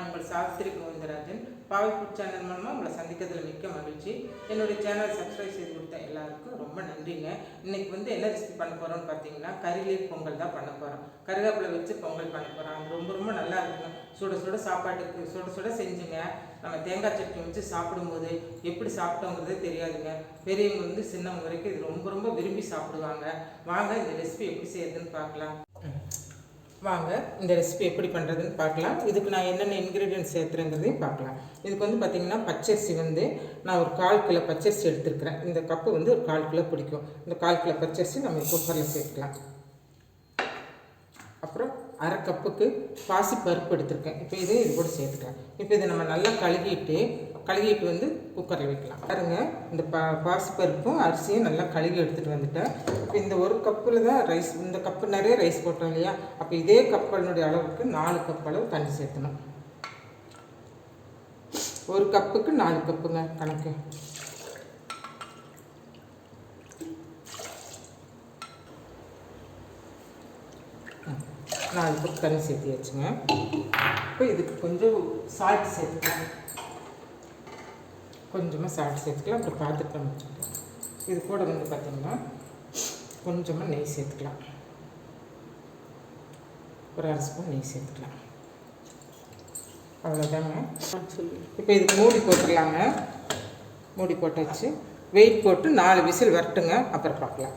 நான் உங்கள் சாஸ்திரி கோவிந்தராஜன். பாவை ஃபுட் சேனல் மூலமாக உங்களை சந்திக்கிறதுல மிக்க மகிழ்ச்சி. என்னுடைய சேனல் சப்ஸ்கிரைப் செய்து கொடுத்த எல்லாருக்கும் ரொம்ப நன்றிங்க. இன்றைக்கி வந்து என்ன ரெசிபி பண்ண போகிறோம்னு பார்த்தீங்கன்னா கறிலீர் பொங்கல் தான் பண்ண போகிறோம் கருவேப்பிலை வச்சு பொங்கல் பண்ண போகிறோம் அது ரொம்ப ரொம்ப நல்லா இருக்குங்க சுட சுட சாப்பாட்டுக்கு சுட சுட செஞ்சுங்க. நம்ம தேங்காய் சட்னி வச்சு சாப்பிடும்போது எப்படி சாப்பிட்டோங்கிறதே தெரியாதுங்க. பெரியவங்க வந்து சின்னவங்க வரைக்கும் இது ரொம்ப ரொம்ப விரும்பி சாப்பிடுவாங்க. வாங்க இந்த ரெசிபி எப்படி செய்யுதுன்னு பார்க்கலாம். வாங்க இந்த ரெசிபி எப்படி பண்ணுறதுன்னு பார்க்கலாம். இதுக்கு நான் என்னென்ன இன்க்ரீடியன்ட் சேர்த்துறேங்கிறதையும் பார்க்கலாம். இதுக்கு வந்து பார்த்திங்கன்னா பச்சரிசி வந்து நான் ஒரு கால் கிலோ பச்சரிசி எடுத்துருக்கிறேன். இந்த கப்பு வந்து ஒரு கால் கிலோ பிடிக்கும். இந்த கால் கிலோ பச்சரிசி நம்ம குக்கரில் சேர்த்துக்கலாம் அப்புறம் அரை கப்புக்கு பாசி பருப்பு எடுத்திருக்கேன். இப்போ இதையும் இது கூட சேர்த்துக்கலாம். இப்போ இதை நம்ம நல்லா கழுகிட்டு கழுகிட்டு வந்து குக்கரில் வைக்கலாம். பாருங்க இந்த பா பாசுப்பருப்பும் அரிசியும் நல்லா கழுகி எடுத்துகிட்டு வந்துட்டேன். இப்போ இந்த ஒரு கப்பில் தான் ரைஸ் இந்த கப்பு நிறைய ரைஸ் போட்டோம் இல்லையா? அப்போ இதே கப்பலினுடைய அளவுக்கு நாலு கப் அளவு தண்ணி சேர்த்தணும். ஒரு கப்புக்கு நாலு கப்புங்க கணக்கு. நாலு கப் தண்ணி சேர்த்தியாச்சுங்க. இப்போ இதுக்கு கொஞ்சம் சால்ட் சேர்த்துக்கலாம். கொஞ்சமாக சால்ட் சேர்த்துக்கலாம். அப்புறம் பார்த்துட்டு நம்ம வச்சுக்கலாம். இது கூட வந்து பார்த்திங்கன்னா கொஞ்சமாக நெய் சேர்த்துக்கலாம். ஒரு அரை ஸ்பூன் நெய் சேர்த்துக்கலாம். அவ்வளோதாங்க இப்போ இதுக்கு மூடி போட்டுடலாங்க. மூடி போட்டாச்சு. வெயிட் போட்டு நாலு விசில் வரட்டுங்க. அப்புறம் பார்க்கலாம்.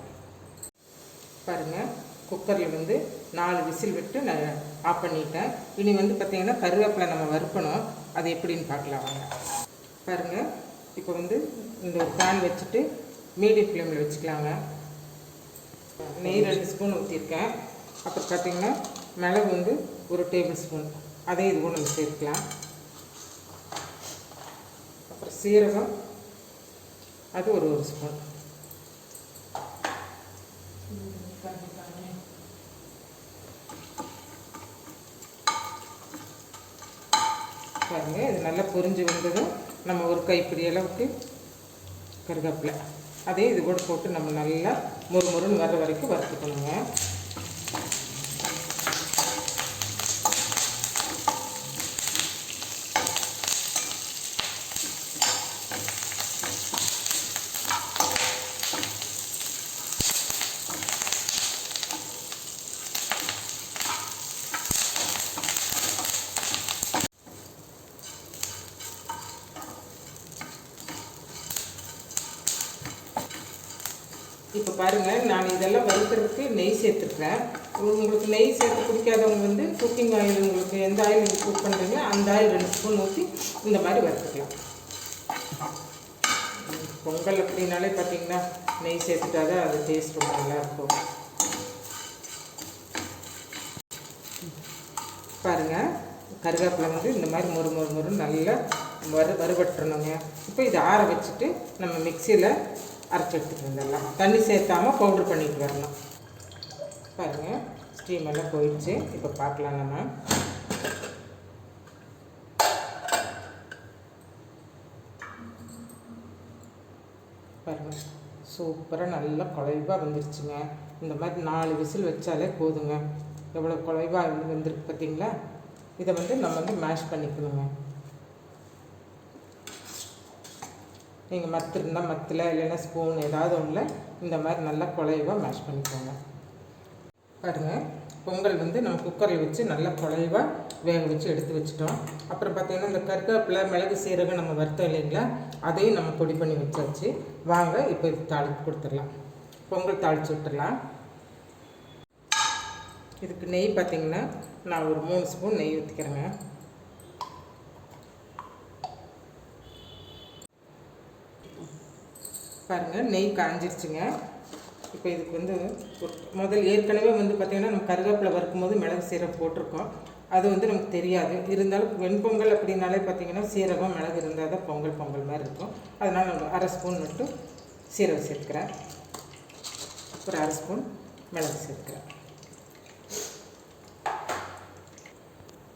பாருங்கள் குக்கரில் வந்து நாலு விசில் விட்டு நான் ஆஃப் பண்ணிட்டேன். இனி வந்து பார்த்திங்கன்னா கருவேப்பிலை நம்ம வறுக்கணும். அது எப்படின்னு பார்க்கலாம் வாங்க. பாருங்கள் இப்போ வந்து இந்த பேன் வச்சுட்டு மீடியம் ஃப்ளேமில் வச்சுக்கலாங்க. நெய் ரெண்டு ஸ்பூன் ஊற்றிருக்கேன் அப்புறம் பார்த்திங்கன்னா மிளகு வந்து ஒரு டேபிள் ஸ்பூன் அதையும் இது கூட நம்ம சேர்க்கலாம். அப்புறம் சீரகம் அது ஒரு ஒரு ஸ்பூன் பாருங்கள் இது நல்லா பொரிஞ்சு வந்ததும் நம்ம ஒரு கைப்பிடி அளவுக்கு கருவேப்பிலை. அதையும் இது கூட போட்டு நம்ம நல்லா மொறு மொறுன்னு வர்ற வரைக்கும் வறுத்துக்கணுங்க. இப்போ பாருங்கள் நான் இதெல்லாம் வறுக்கிறதுக்கு நெய் சேர்த்துக்கிறேன். உங்களுக்கு நெய் சேர்த்து பிடிக்காதவங்க வந்து குக்கிங் ஆயில் உங்களுக்கு எந்த ஆயில் நீங்கள் குக் பண்ணுறீங்க அந்த ஆயில் ரெண்டு ஸ்பூன் ஊற்றி இந்த மாதிரி வறுத்துக்கலாம். பொங்கல் அப்படின்னாலே பார்த்தீங்கன்னா நெய் சேர்த்துட்டா தான் அது டேஸ்ட் ரொம்ப நல்லாயிருக்கும் பாருங்கள் கருவேப்பிலை வந்து இந்த மாதிரி மொறு மொறு மொறு நல்லா வறு வறுபட்டுறணுங்க. இப்போ இதை ஆற வச்சுட்டு நம்ம மிக்சியில் அரைச்சி எடுத்துட்டு வந்துடலாம். தண்ணி சேர்த்தாமல் பவுட்ரு பண்ணிட்டு வரணும். பாருங்கள் ஸ்டீம் எல்லாம் போயிடுச்சு. இப்போ பார்க்கலாம் நம்ம. பாருங்கள் சூப்பராக நல்லா குழைவாக வந்துருச்சுங்க. இந்த மாதிரி நாலு விசில் வச்சாலே போதுங்க. எவ்வளோ குழைவாக வந்து வந்திருக்கு பார்த்தீங்களா இதை வந்து நம்ம வந்து மேஷ் பண்ணிக்கணுங்க. நீங்கள் மத்து இருந்தால் மத்தில் இல்லைன்னா ஸ்பூன் ஏதாவது ஒன்றில் இந்த மாதிரி நல்லா குழைவாக மேஷ் பண்ணிக்கோங்க. பாருங்கள் பொங்கல் வந்து நம்ம குக்கரில் வச்சு நல்லா குழைவாக வேக வச்சு எடுத்து வச்சுட்டோம். அப்புறம் பார்த்திங்கன்னா இந்த கருவேப்பிலை மிளகு சீரகம் நம்ம வறுத்தோம் இல்லைங்களா அதையும் நம்ம பொடி பண்ணி வச்சாச்சு. வாங்க இப்போ இது தாளிப்பு கொடுத்துடலாம். பொங்கல் தாளித்து விட்டுடலாம். இதுக்கு நெய் பார்த்திங்கன்னா நான் ஒரு மூணு ஸ்பூன் நெய் ஊற்றிக்கிறேங்க பாருங்கள் நெய் காஞ்சிருச்சுங்க. இப்போ இதுக்கு வந்து முதல் ஏற்கனவே வந்து பார்த்திங்கன்னா நம்ம கருவேப்பிலை வறுக்கும் போது மிளகு சீரகம் போட்டிருக்கோம். அது வந்து நமக்கு தெரியாது. இருந்தாலும் வெண்பொங்கல் அப்படின்னாலே பார்த்திங்கன்னா சீரகம் மிளகு இருந்தால் தான் பொங்கல் பொங்கல் மாதிரி இருக்கும். அதனால் நான் அரை ஸ்பூன் மட்டும் சீரகம் சேர்த்துக்கிறேன். ஒரு அரை ஸ்பூன் மிளகு சேர்த்துக்கிறேன்.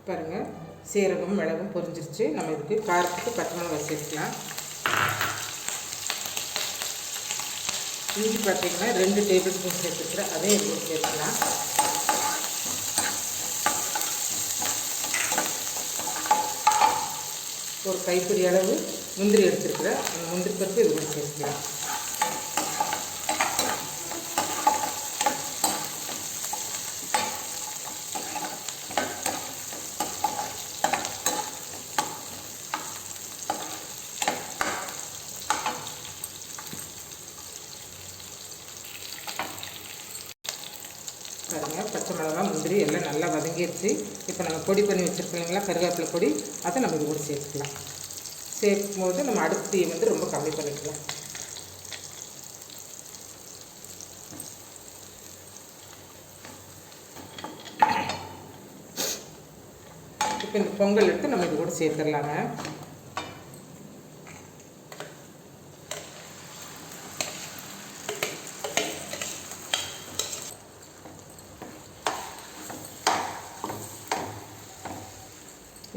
பாருங்கள் சீரகம் மிளகும் பொரிஞ்சிருச்சு. நம்ம இதுக்கு காரத்துக்கு பச்சை மிளகாய் சேர்த்துக்கலாம். இஞ்சி பார்த்தீங்கன்னா ரெண்டு டேபிள் ஸ்பூன் சேர்த்துக்கிறேன் அதே இது சேர்த்துக்கலாம். ஒரு கைப்பிடி அளவு முந்திரி எடுத்துருக்குறேன். அந்த முந்திரி பருப்பு இது கூட சேர்த்துக்கலாம் பாருங்க பச்சை மிளகா எல்லாம் நல்லா வதங்கிடுச்சு இப்போ நம்ம பொடி பண்ணி வச்சுருக்கோம் இல்லைங்களா கருவேப்பிலை பொடி அதை நம்ம இது கூட சேர்த்துக்கலாம். சேர்க்கும் போது நம்ம அடுப்பு வந்து ரொம்ப கம்மி பண்ணிக்கலாம். இப்போ இந்த பொங்கல் எடுத்து நம்ம இது கூட சேர்த்துடலாங்க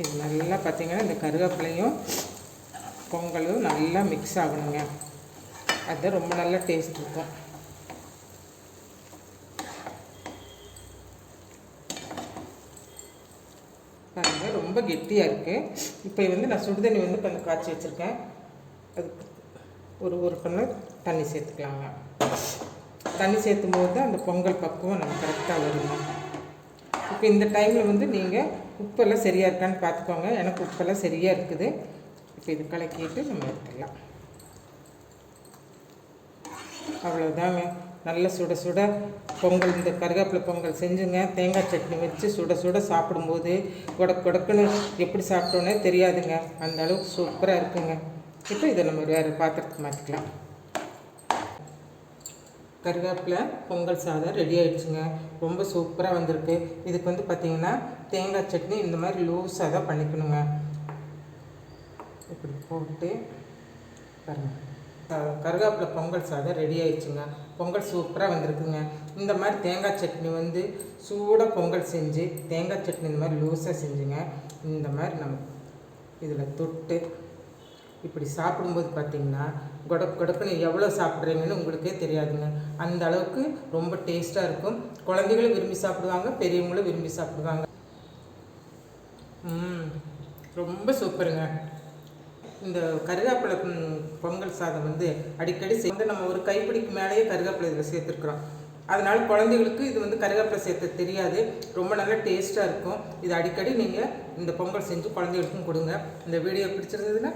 இது நல்லா பார்த்திங்கன்னா இந்த கருவேப்பிலையும் பொங்கலும் நல்லா மிக்ஸ் ஆகணுங்க. அது ரொம்ப நல்லா டேஸ்ட் இருக்கும். பாருங்க ரொம்ப கெட்டியாக இருக்குது இப்போ வந்து நான் சுடுதண்ணி வந்து கொஞ்சம் காய்ச்சி வச்சுருக்கேன். அதுக்கு ஒரு ஒரு டம்ளர் தண்ணி சேர்த்துக்கலாங்க. தண்ணி சேர்த்தும் போது தான் அந்த பொங்கல் பக்குவம் நம்ம கரெக்டாக வருங்க. இப்போ இந்த டைமில் வந்து நீங்கள் உப்பெல்லாம் சரியாக இருக்கான்னு பார்த்துக்கோங்க. எனக்கு உப்பெல்லாம் சரியாக இருக்குது. இப்போ இது கலக்கிட்டு நம்ம எடுத்துடலாம் அவ்வளோதாங்க நல்ல சுட சுட பொங்கல் இந்த கருவேப்பிலை பொங்கல் செஞ்சுங்க. தேங்காய் சட்னி வச்சு சுட சுட சாப்பிடும்போது கொடக் கொடக்குன்னு எப்படி சாப்பிட்டோன்னே தெரியாதுங்க. அந்த அளவுக்கு சூப்பராக இருக்குங்க. இப்போ இதை நம்ம வேறு பாத்திரத்துக்கு மாற்றிக்கலாம் கருவேப்பிலை பொங்கல் சாதம் ரெடி ஆகிடுச்சுங்க ரொம்ப சூப்பராக வந்திருக்கு. இதுக்கு வந்து பார்த்திங்கன்னா தேங்காய் சட்னி இந்த மாதிரி லூஸாக தான் பண்ணிக்கணுங்க. இப்படி போட்டு பாருங்க. அஹ் கருவேப்பிலை பொங்கல் சாதம் ரெடி ஆயிடுச்சுங்க. பொங்கல் சூப்பராக வந்திருக்குங்க. இந்த மாதிரி தேங்காய் சட்னி வந்து சூடாக பொங்கல் செஞ்சு தேங்காய் சட்னி இந்த மாதிரி லூஸாக செஞ்சுங்க. இந்த மாதிரி நம்ம இதில் தொட்டு இப்படி சாப்பிடும்போது பார்த்தீங்கன்னா கொடக் கொடக்குன்னு எவ்வளோ சாப்பிட்றீங்கன்னு உங்களுக்கே தெரியாதுங்க. அந்த அளவுக்கு ரொம்ப டேஸ்ட்டாக இருக்கும். குழந்தைகளும் விரும்பி சாப்பிடுவாங்க பெரியவங்களும் விரும்பி சாப்பிடுவாங்க. ம் ரொம்ப சூப்பருங்க. இந்த கருவேப்பிலை பொங்கல் சாதம் வந்து அடிக்கடி சேர்ந்து வந்து நம்ம ஒரு கைப்பிடிக்கு மேலேயே கருவேப்பிலை இதில் சேர்த்துருக்குறோம். அதனால் குழந்தைகளுக்கு இது வந்து கருவேப்பிலை சேர்த்து தெரியாது. ரொம்ப நல்லா டேஸ்ட்டாக இருக்கும். இது அடிக்கடி நீங்கள் இந்த பொங்கல் செஞ்சு குழந்தைகளுக்கும் கொடுங்க. இந்த வீடியோ பிடிச்சிருந்ததுன்னா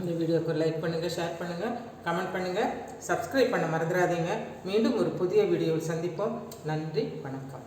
இந்த வீடியோக்கு லைக் பண்ணுங்கள் ஷேர் பண்ணுங்கள் கமெண்ட் பண்ணுங்கள் சப்ஸ்கிரைப் பண்ண மறந்துடாதீங்க. மீண்டும் ஒரு புதிய வீடியோவில் சந்திப்போம். நன்றி வணக்கம்.